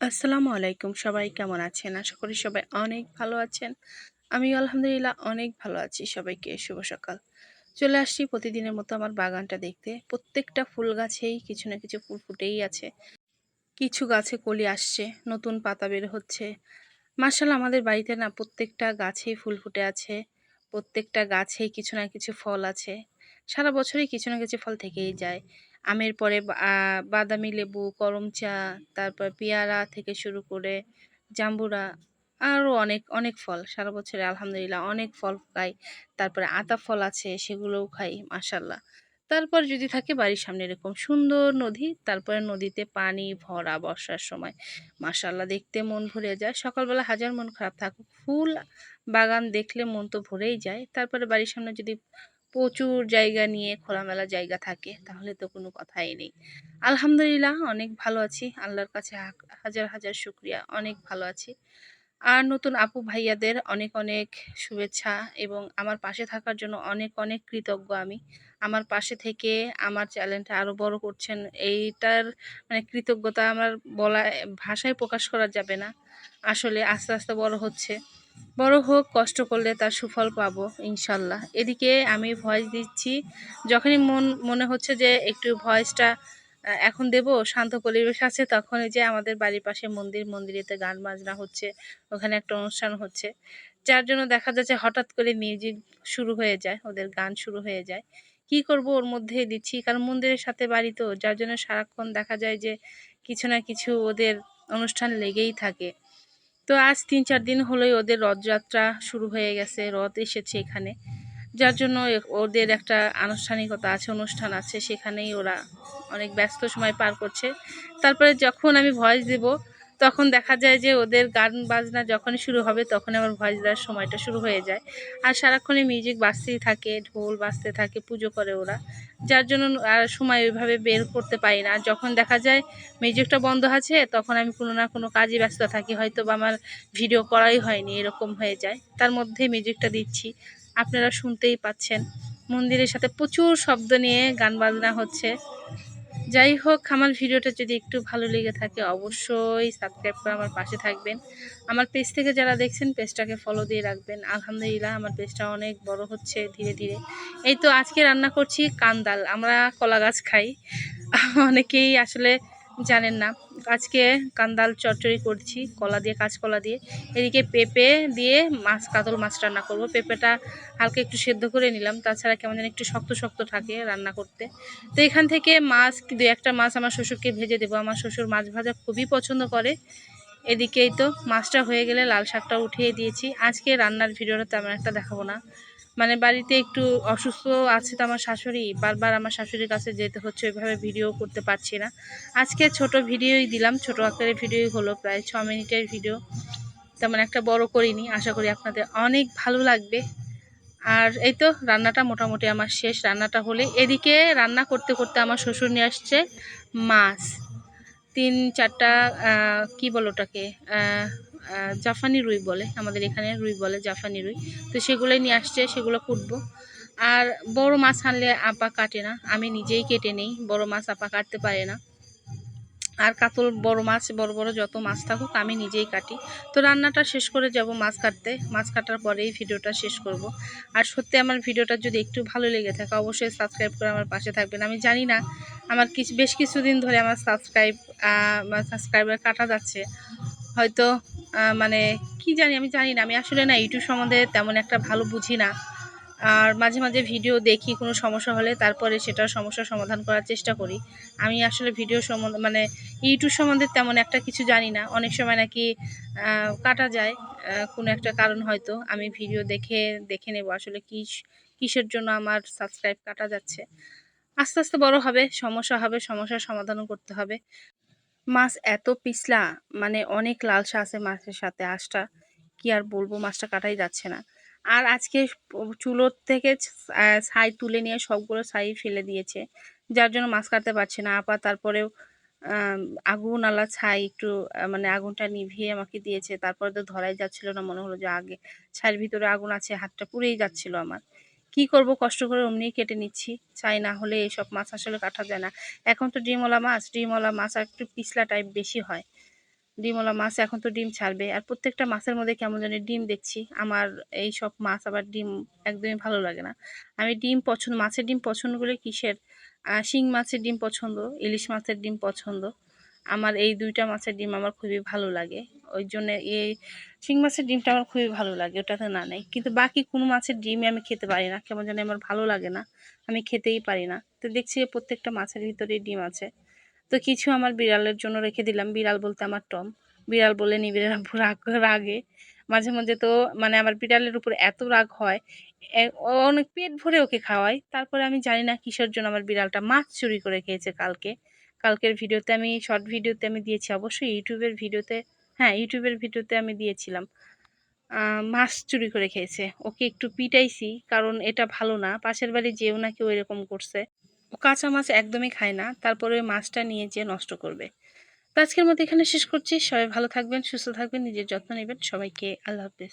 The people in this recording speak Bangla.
আসসালামু আলাইকুম। সবাই কেমন আছেন? আশা করি সবাই অনেক ভালো আছেন। আমি আলহামদুলিল্লাহ অনেক ভালো আছি সবাইকে। শুভ সকাল। চলে আসছি প্রতিদিনের মতো আমার বাগানটা দেখতে। প্রত্যেকটা ফুল গাছেই কিছু না কিছু ফুল ফুটেই আছে। কিছু গাছে কলি আসছে, নতুন পাতা বের হচ্ছে। মার্শাল আমাদের বাড়িতে না প্রত্যেকটা গাছেই ফুল ফুটে আছে। প্রত্যেকটা গাছেই কিছু না কিছু ফল আছে। সারা বছরই কিছু না কিছু ফল থেকেই যায়। আমের পরে বাদামি লেবু করম চা, তারপর পেয়ারা থেকে শুরু করে জাম্বুরা, আরও অনেক অনেক ফল। সারা বছরে আলহামদুলিল্লাহ অনেক ফল খাই। তারপরে আতা ফল আছে, সেগুলোও খাই মাসাল্লাহ তারপর যদি থাকে বাড়ির সামনে এরকম সুন্দর নদী, তারপরে নদীতে পানি ভরা বর্ষার সময়। মাসাল্লাহ দেখতে মন ভরে যায়। সকালবেলা হাজার মন খারাপ থাকুক, ফুল বাগান দেখলে মন তো ভরেই যায়। তারপরে বাড়ির সামনে যদি প্রচুর জায়গা নিয়ে খোলামেলা জায়গা থাকে, তাহলে তো কোনো কথাই নেই। আলহামদুলিল্লাহ, অনেক ভালো আছি, আল্লাহর কাছে হাজার হাজার শুক্রিয়া, অনেক ভালো আছি। আর নতুন আপু ভাইয়াদের অনেক অনেক শুভেচ্ছা এবং আমার পাশে থাকার জন্য অনেক অনেক কৃতজ্ঞ আমি। আমার পাশে থেকে আমার চ্যানেলটা আরও বড় করছেন, এইটার মানে কৃতজ্ঞতা আমার বলা ভাষায় প্রকাশ করা যাবে না। আসলে আস্তে আস্তে বড় হচ্ছে। বড় হোক, কষ্ট করলে তার সুফল পাবো, ইনশাল্লাহ। এদিকে আমি ভয়েস দিচ্ছি, যখনই মন, মনে হচ্ছে যে একটু ভয়েসটা এখন দেব, শান্ত পরিবেশ আছে তখন যে আমাদের বাড়ির পাশে মন্দির, মন্দিরেতে গান বাজনা হচ্ছে, ওখানে একটা অনুষ্ঠান হচ্ছে। যার জন্য দেখা যাচ্ছে হঠাৎ করে মিউজিক শুরু হয়ে যায়, ওদের গান শুরু হয়ে যায়। কি করব ওর মধ্যে দিচ্ছি, কারণ মন্দিরের সাথে বাড়ি তো, যার জন্য সারাক্ষণ দেখা যায় যে কিছু না কিছু ওদের অনুষ্ঠান লেগেই থাকে। তো আজ তিন চার দিন হলোই ওদের রথযাত্রা শুরু হয়ে গেছে, রথ এসেছে এখানে। যার জন্য ওদের একটা আনুষ্ঠানিকতা আছে, অনুষ্ঠান আছে, সেখানেই ওরা অনেক ব্যস্ত সময় পার করছে। তারপরে যখন আমি ভয়েস দেব তখন দেখা যায় যে ওদের গান বাজনা যখন শুরু হবে তখন আমার ভয়েস দেওয়ার সময়টা শুরু হয়ে যায়। আর সারাক্ষণে মিউজিক বাজতেই থাকে, ঢোল বাজতে থাকে, পুজো করে ওরা। যার জন্য আর সময় ওইভাবে বের করতে পারি না। আর যখন দেখা যায় মিউজিকটা বন্ধ আছে, তখন আমি কোনো না কোনো কাজে ব্যস্ত থাকি। হয়তো বা আমার ভিডিও করাই হয়নি, এরকম হয়ে যায়। তার মধ্যে মিউজিকটা দিচ্ছি। আপনারা শুনতেই পাচ্ছেন। মন্দিরের সাথে প্রচুর শব্দ নিয়ে গান বাজনা হচ্ছে। যাই হোক, আমার ভিডিওটা যদি একটু ভালো লেগে থাকে, অবশ্যই সাবস্ক্রাইব করে আমার পাশে থাকবেন। আমার পেজ থেকে যারা দেখছেন পেজটাকে ফলো দিয়ে রাখবেন। আলহামদুলিল্লাহ, আমার পেজটা অনেক বড় হচ্ছে ধীরে ধীরে। এই তো আজকে রান্না করছি কান্দাল আমরা কলা গাছ খাই। অনেকেই আসলে জানেন না। আজকে কান্দাল চচ্চড়ি করছি, কলা দিয়ে, কাঁচকলা দিয়ে। এদিকে পেঁপে দিয়ে মাছ, কাতল মাছ রান্না করব। পেঁপেটা হালকা একটু সেদ্ধ করে নিলাম, তাছাড়া কেমন যেন একটু শক্ত শক্ত থাকে রান্না করতে। তো এখান থেকে মাছ দু একটা মাছ আমার শ্বশুরকে ভেজে দেবো। আমার শ্বশুর মাছ ভাজা খুবই পছন্দ করে। এদিকেই তো মাছটা হয়ে গেলে লাল শাকটা উঠিয়ে দিয়েছি। আজকে রান্নার ভিডিওটা তেমন একটা দেখাবো না। মানে বাড়িতে একটু অসুস্থ আছে তো আমার শাশুড়ি, বারবার আমার শাশুড়ির কাছে যেতে হচ্ছে, ওইভাবে ভিডিও করতে পারছি না। আজকে ছোট ভিডিওই দিলাম, ছোট আকারের ভিডিওই হলো প্রায় ছ মিনিটের ভিডিও তেমন একটা বড় করিনি, আশা করি আপনাদের অনেক ভালো লাগবে। আর এই তো রান্নাটা মোটামুটি আমার শেষ, রান্নাটা হলে এদিকে রান্না করতে করতে আমার শ্বশুর নিয়ে আসছে মাছ। তিন চারটা কি বলো ওটাকে জাফানি রুই বলে, আমাদের এখানে রুই বলে জাফানি রুই। তো সেগুলোই নিয়ে আসছে, সেগুলো কুটবো। আর বড় মাছ আনলে আপা কাটে না, আমি নিজেই কেটে নেই, বড় মাছ আপা কাটতে পারে না। আর কাতল বড় মাছ, বড় বড় যত মাছ থাকুক, আমি নিজেই কাটি। তো রান্নাটা শেষ করে যাব মাছ কাটতে। মাছ কাটার পরেই ভিডিওটা শেষ করব। আর সত্যি আমার ভিডিওটা যদি একটু ভালো লেগে থাকে, অবশ্যই সাবস্ক্রাইব করে আমার পাশে থাকবেন। আমি জানি না, আমার কিছু বেশ কিছুদিন ধরে আমার সাবস্ক্রাইব সাবস্ক্রাইবার কাটা যাচ্ছে। হয়তো মানে কি জানি, আমি জানি না। আমি আসলে না ইউটিউব সম্বন্ধে তেমন একটা ভালো বুঝি না। আর মাঝে মাঝে ভিডিও দেখি, কোনো সমস্যা হলে তারপরে সেটার সমস্যার সমাধান করার চেষ্টা করি। আমি আসলে ভিডিও সম্বন্ধে মানে ইউটিউব সম্বন্ধে তেমন একটা কিছু জানি না। অনেক সময় নাকি কাটা যায় কোনো একটা কারণ হয়তো। আমি ভিডিও দেখে দেখে নেব আসলে কী, কিসের জন্য আমার সাবস্ক্রাইব কাটা যাচ্ছে। আস্তে আস্তে বড় হবে, সমস্যা হবে, সমস্যার সমাধানও করতে হবে। মাছ এত পিছলা মানে অনেক লালসা আছে মাছের সাথে, আঁশটা কি আর বলব, মাছটা কাটাই যাচ্ছে না। আর আজকে চুলোর থেকে ছাই তুলে নিয়ে সবগুলো ছাই ফেলে দিয়েছে, যার জন্য মাছ কাটতে পারছে না। আপা তারপরেও আগুন আলা ছাই একটু মানে আগুনটা নিভিয়ে আমাকে দিয়েছে। তারপরে তো ধরাই যাচ্ছিল না, মনে হলো যে আগে ছাইয়ের ভিতরে আগুন আছে, হাতটা পুড়েই যাচ্ছিল আমার। কি করব কষ্ট করে অমনি কেটে নিচ্ছি। চাই না হলে এসব মাছ আসলে কাটা যায় না। এখন তো ডিমওয়ালা মাছ ডিমওয়ালা মাছ একটু পিছলা টাইপ বেশি হয়। ডিমওয়ালা মাছ এখন তো ডিম ছাড়বে। আর প্রত্যেকটা মাছের মধ্যে কেমন জানি ডিম দেখছি। আমার এই সব মাছ আবার ডিম একদমই ভালো লাগে না। আমি ডিম পছন্দ, মাছের ডিম পছন্দ করে কিসের? শিং মাছের ডিম পছন্দ, ইলিশ মাছের ডিম পছন্দ। আমার এই দুইটা মাছের ডিম আমার খুবই ভালো লাগে। ওই জন্য এই শিং মাছের ডিমটা আমার খুবই ভালো লাগে, ওটাতে না নেই। কিন্তু বাকি কোনো মাছের ডিমই আমি খেতে পারি না, কেমন জানি আমার ভালো লাগে না, আমি খেতেই পারি না। তো দেখছি প্রত্যেকটা মাছের ভিতরে ডিম আছে। তো কিছু আমার বিড়ালের জন্য রেখে দিলাম, বিড়াল বলতে আমার টম। বিড়াল বলে নিবিড় রাগ রাগে। মাঝে মধ্যে তো মানে আমার বিড়ালের উপর এত রাগ হয় অনেক পেট ভরে ওকে খাওয়াই তারপরে আমি জানি না কিসের জন্য আমার বিড়ালটা মাছ চুরি করে খেয়েছে কালকে। কালকের ভিডিওতে আমি শর্ট ভিডিওতে আমি দিয়েছি। অবশ্যই ইউটিউবের ভিডিওতে হ্যাঁ ইউটিউবের ভিডিওতে আমি দিয়েছিলাম। মাছ চুরি করে খেয়েছে। ওকে একটু পিটাইছি, কারণ এটা ভালো না। পাশের বাড়ি যেও নাকি ওই রকম করছে। ও কাঁচা মাছ একদমই খায় না। তারপরে ওই মাছটা নিয়ে যেয়ে নষ্ট করবে। তো আজকের মতো এখানে শেষ করছি। সবাই ভালো থাকবেন, সুস্থ থাকবেন, নিজের যত্ন নেবেন। সবাইকে আল্লাহ হাফেজ।